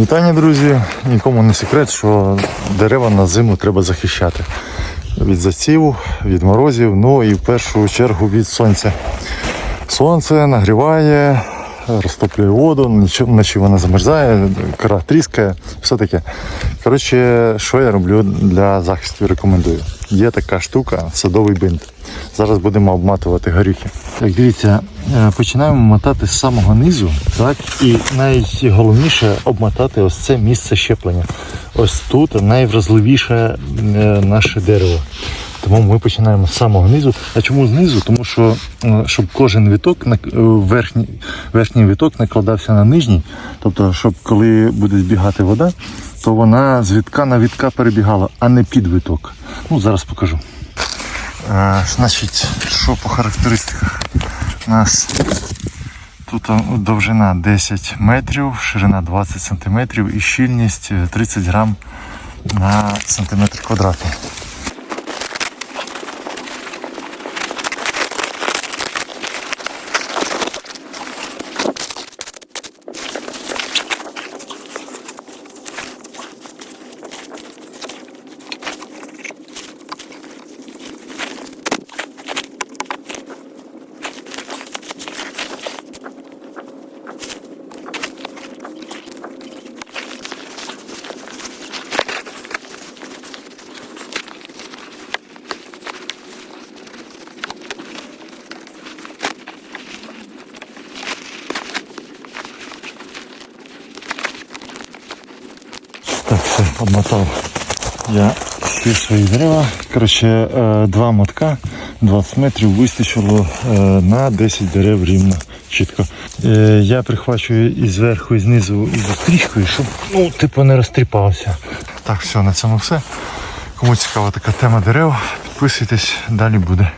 Вітання, друзі! Нікому не секрет, що дерева на зиму треба захищати від заціву, від морозів, ну і в першу чергу від сонця. Сонце нагріває, розтоплює воду, вночі вона замерзає, кора тріскає, все таке. Коротше, що я роблю для захисту, рекомендую. Є така штука, садовий бинт. Зараз будемо обматувати горіхи. Так, дивіться, починаємо мотати з самого низу, так, і найголовніше обмотати ось це місце щеплення. Ось тут найвразливіше е, наше дерево. Тому ми починаємо з самого низу. А чому знизу? Тому що е, щоб кожен віток е, верхній, верхній віток накладався на нижній. Тобто, щоб коли буде збігати вода, то вона з вітка на вітка перебігала, а не під виток. Ну, зараз покажу. Е, значить, що по характеристиках? У нас тут е, довжина 10 метрів, ширина 20 сантиметрів і щільність е, 30 грам на сантиметр квадратний. Так, все, обмотав я всі свої дерева. Коротше, е, два мотка, 20 метрів вистачило е, на 10 дерев рівно, чітко. Е, Я прихвачую і зверху, і знизу, і за стрічкою, щоб ну, типу не розтріпався. Так, все, на цьому все. Кому цікава така тема дерев, підписуйтесь, далі буде.